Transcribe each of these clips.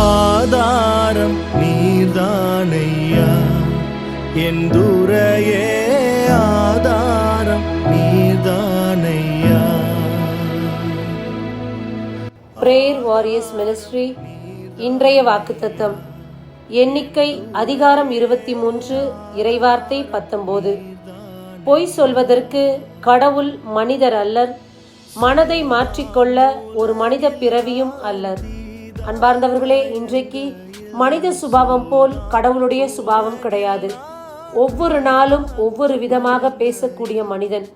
ஆதாரம் நீர்தானையா? என் துரையே ஆதாரம் நீர்தானையா? பிரேயர் வாரியர்ஸ் மினிஸ்ட்ரி இன்றைய வாக்குத்தத்தம். எண்ணிக்கை அதிகாரம் இருபத்தி மூன்று இறைவார்த்தை பத்தொன்பது பொய் சொல்வதற்கு கடவுள் மனிதர் அல்லர் மனதை மாற்றிக்கொள்ள ஒரு மனித பிறவியும் அல்லர். அன்பார்ந்தவர்களே இன்றைக்கு மனித சுபாவம் போல் கடவுளுடைய சுபாவம் கிடையாது. ஒவ்வொரு நாளும் ஒவ்வொரு விதமாக பேசக்கூடிய மனிதன்.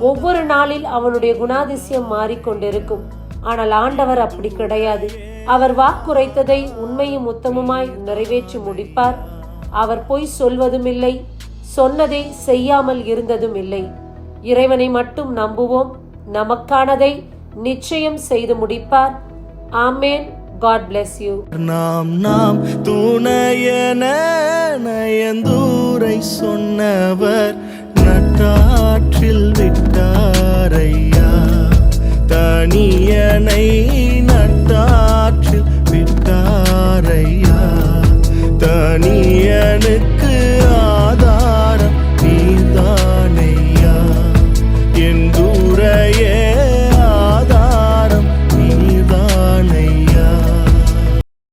ஒவ்வொரு நாளில் அவனுடைய குணாதிசயம் மாறிக்கொண்டிருக்கும். ஆனால் ஆண்டவர் அப்படி கிடையாது. அவர் வாக்குரைத்ததை உண்மையும் உத்தமுமாய் நிறைவேற்றி முடிப்பார். அவர் பொய் சொல்வதும் இல்லை சொன்னதை செய்யாமல் இருந்ததும் இல்லை இறைவனை மட்டும் நம்புவோம். நமக்கானதை நிச்சயம் செய்து முடிப்பார். ஆமேன். காட் bless யூ நாம் நாம் துணையன நயந்தூரை சொன்னவர் நட்டாற்றில் விட்டாரையா தனியனை